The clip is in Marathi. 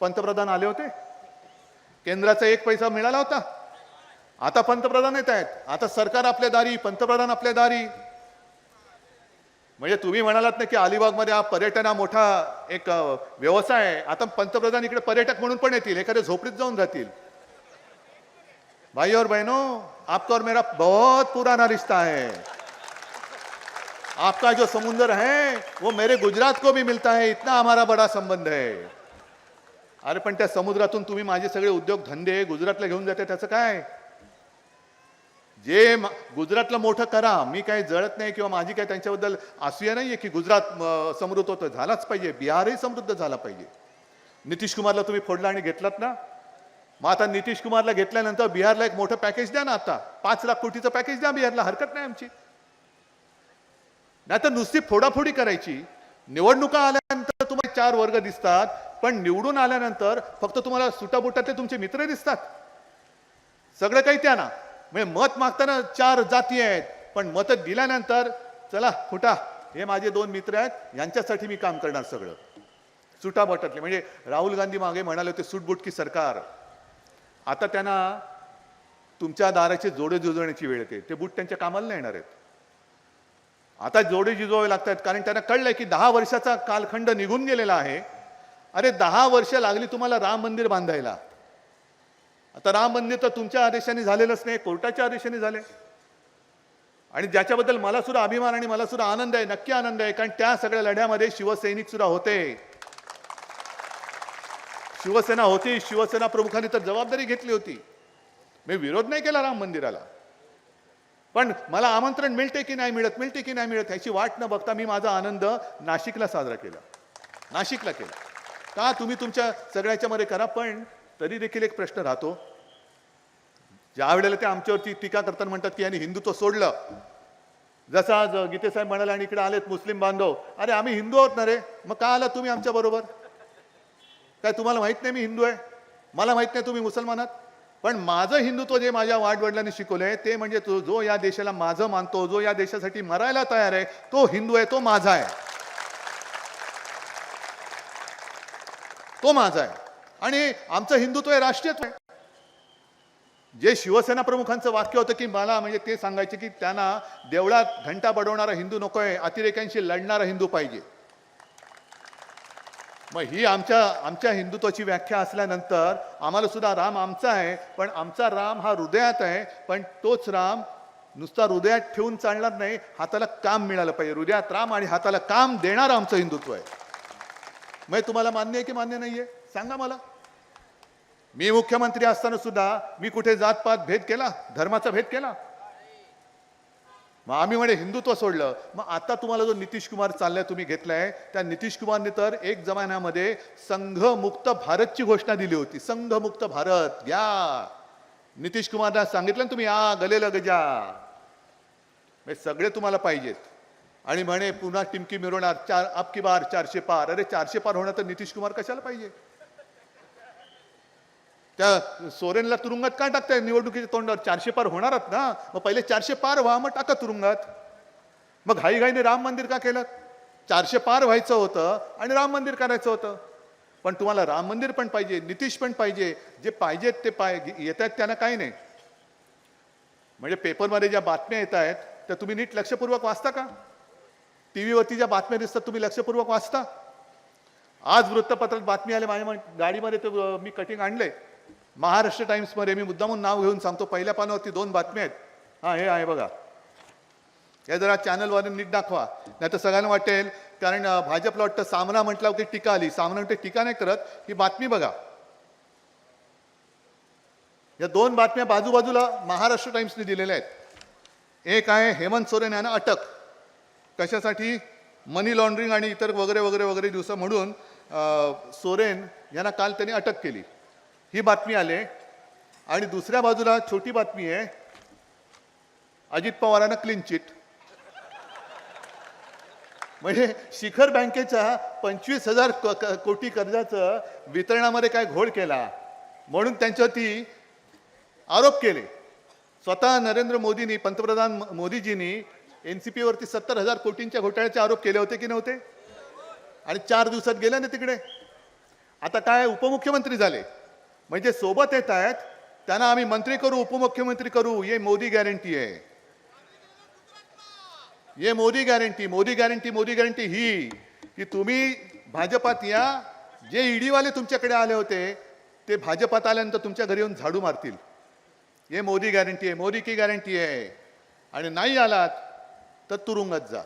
पंतप्रधान आले होते. केंद्राचा एक पैसा मिळाला होता. आता पंतप्रधान येत आहेत. आता सरकार आपल्या दारी पंतप्रधान आपल्या दारी. म्हणजे तुम्ही म्हणालात ना की अलिबागमध्ये हा पर्यटन हा मोठा एक व्यवसाय आहे. आता पंतप्रधान इकडे पर्यटक म्हणून पण येतील. एखाद्या झोपडीत जाऊन जातील भाई और बहनों आपका और मेरा बहुत पुराना रिश्ता है. आपका जो समुंदर है वो मेरे गुजरात को भी मिलता है. इतना हमारा बड़ा संबंध है. अरे पण त्या समुद्रातून तुम्ही माझे सगळे उद्योग धंदे गुजरातला घेऊन जाते त्याचं काय? जे गुजरातला मोठं करा मी काही जळत नाही किंवा माझी काही त्यांच्याबद्दल असूया आहे की गुजरात समृद्ध होतं झालाच पाहिजे बिहारही समृद्ध झाला पाहिजे. नितीश कुमारला तुम्ही फोडला आणि घेतलात ना? मग आता नितीश कुमारला घेतल्यानंतर बिहारला एक मोठं पॅकेज द्या ना आता. पाच लाख कोटीचं पॅकेज द्या बिहारला हरकत नाही आमची. नाही तर नुसती फोडाफोडी करायची. निवडणुका आल्यानंतर तुम्हाला चार वर्ग दिसतात पण निवडून आल्यानंतर फक्त तुम्हाला सुटाबुटातले तुमचे मित्र दिसतात. सगळं काही त्या ना म्हणजे मत मागताना चार जाती आहेत. पण मत दिल्यानंतर चला खुटा हे माझे दोन मित्र आहेत. यांच्यासाठी मी काम करणार सगळं. सुटाबटातले. म्हणजे राहुल गांधी मागे म्हणाले होते सुटबुटकी सरकार. आता त्यांना तुमच्या दाराचे जोडे जुजवण्याची वेळ येते. ते बूट त्यांच्या कामाला नाही येणार आहेत. आता जोडे जुजवावे लागतात. कारण त्यांना कळलंय की दहा वर्षाचा कालखंड निघून गेलेला आहे. अरे दहा वर्ष लागली तुम्हाला राम मंदिर बांधायला. आता राम मंदिर तर तुमच्या आदेशाने झालेलंच नाही कोर्टाच्या आदेशाने झाले. आणि ज्याच्याबद्दल मला सुद्धा अभिमान आणि मला सुद्धा आनंद आहे नक्की आनंद आहे कारण त्या सगळ्या लढ्यामध्ये शिवसैनिक सुद्धा होते. शिवसेना होती शिवसेना प्रमुखांनी तर जबाबदारी घेतली होती. मी विरोध नाही केला राम मंदिराला. पण मला आमंत्रण मिळते की नाही मिळत मिळते की नाही मिळत ह्याची वाट न बघता मी माझा आनंद नाशिकला साजरा केला. नाशिकला केला. का तुम्ही तुमच्या सगळ्याच्या मध्ये करा पण तरी देखील एक प्रश्न राहतो. ज्या वेळेला ते आमच्यावरती टीका करताना म्हणतात की यांनी हिंदुत्व सोडलं. जसं आज गीतेसाहेब म्हणाले आणि इकडे आलेत मुस्लिम बांधव अरे आम्ही हिंदू आहोत ना रे मग का आला तुम्ही आमच्या बरोबर? काय तुम्हाला माहीत नाही मी हिंदू आहे? मला माहीत नाही तुम्ही मुसलमान आहात? पण माझं हिंदुत्व जे माझ्या वाडवडिलांनी शिकवलंय ते म्हणजे तो जो या देशाला माझं मानतो जो या देशासाठी मरायला तयार आहे तो हिंदू आहे तो माझा आहे. तो माझा आहे. आणि आमचं हिंदुत्व हे राष्ट्रीयत्व आहे. जे शिवसेना प्रमुखांचं वाक्य होतं की मला म्हणजे ते सांगायचे की त्यांना देवळात घंटा बडवणारा हिंदू नकोय अतिरेक्यांशी लढणारा हिंदू पाहिजे. मग ही आमच्या आमच्या हिंदुत्वाची व्याख्या असल्यानंतर आम्हाला सुद्धा राम आमचा आहे पण आमचा राम हा हृदयात आहे पण तोच राम नुसता हृदयात ठेवून चालणार नाही हाताला काम मिळालं पाहिजे. हृदयात राम आणि हाताला काम देणारं आमचं हिंदुत्व आहे. मग तुम्हाला मान्य आहे की मान्य नाहीये? सांगा मला. मी मुख्यमंत्री असताना सुद्धा मी कुठे जातपात भेद केला? धर्माचा भेद केला? मग आम्ही म्हणे हिंदुत्व सोडलं. मग आता तुम्हाला जो नितीश कुमार चाललाय तुम्ही घेतलाय त्या नितीश कुमारने तर एक जमान्यामध्ये संघमुक्त भारतची घोषणा दिली होती. संघमुक्त भारत या नितीश कुमारला सांगितलं ना तुम्ही आ गले लग जा सगळे तुम्हाला पाहिजेत. आणि म्हणे पुन्हा टिमकी मिरवणार चार आपकी बार चारशे पार. अरे चारशे पार होणार तर नितीश कुमार कशाला पाहिजे? त्या सोरेनला तुरुंगात का टाकताय? निवडणुकीच्या तोंडावर चारशे पार होणारच ना? मग पहिले चारशे पार व्हा मग टाका तुरुंगात. मग घाईघाईने राम मंदिर का केलं? चारशे पार व्हायचं होतं आणि राम मंदिर करायचं होतं. पण तुम्हाला राम मंदिर पण पाहिजे नितीश पण पाहिजे. जे पाहिजेत ते पाय येत आहेत त्यांना काही नाही. म्हणजे पेपरमध्ये ज्या बातम्या येत आहेत त्या तुम्ही नीट लक्षपूर्वक वाचता का? टी व्हीवरती ज्या बातम्या दिसतात तुम्ही लक्षपूर्वक वाचता. आज वृत्तपत्रात बातमी आली माझ्या गाडीमध्ये ते मी कटिंग आणले महाराष्ट्र टाइम्समध्ये मी मुद्दामून नाव घेऊन सांगतो पहिल्या पानावरती दोन बातम्या आहेत. हां हे आहे बघा. हे जरा चॅनलवर नीट दाखवा. नाही तर सगळ्यांना वाटेल कारण भाजपला वाटतं सामना म्हटलं की टीका आली. सामना म्हणते टीका नाही करत ही बातमी बघा. या दोन बातम्या बाजूबाजूला महाराष्ट्र टाइम्सने दिलेल्या आहेत. एक आहे हेमंत सोरेन यांना अटक. कशासाठी? मनी लॉन्ड्रिंग आणि इतर वगैरे वगैरे वगैरे दिवस म्हणून सोरेन यांना काल त्यांनी अटक केली. ही बातमी आले. आणि दुसऱ्या बाजूला छोटी बातमी आहे. अजित पवारांना क्लीन चिट म्हणजे शिखर बँकेच्या पंचवीस हजार क- कोटी कर्जाचं वितरणामध्ये काय घोळ केला? म्हणून त्यांच्यावरती आरोप केले. स्वतः नरेंद्र मोदींनी पंतप्रधान मोदीजींनी एन सी पीवरती सत्तर हजार कोटींच्या घोटाळ्याचे आरोप केले होते की नव्हते? आणि चार दिवसात गेले ना तिकडे. आता काय उपमुख्यमंत्री झाले? म्हणजे सोबत येत आहेत त्यांना आम्ही मंत्री करू उपमुख्यमंत्री करू ये मोदी गॅरंटी आहे. ये Modi guarantee Modi guarantee Modi guarantee ही की तुम्ही भाजपात या. जे ईडीवाले तुमच्याकडे आले होते ते भाजपात आल्यानंतर तुमच्या घरी येऊन झाडू मारतील. ये मोदी गॅरंटी आहे मोदी की गॅरंटी आहे. आणि नाही आलात तर तुरुंगात जा.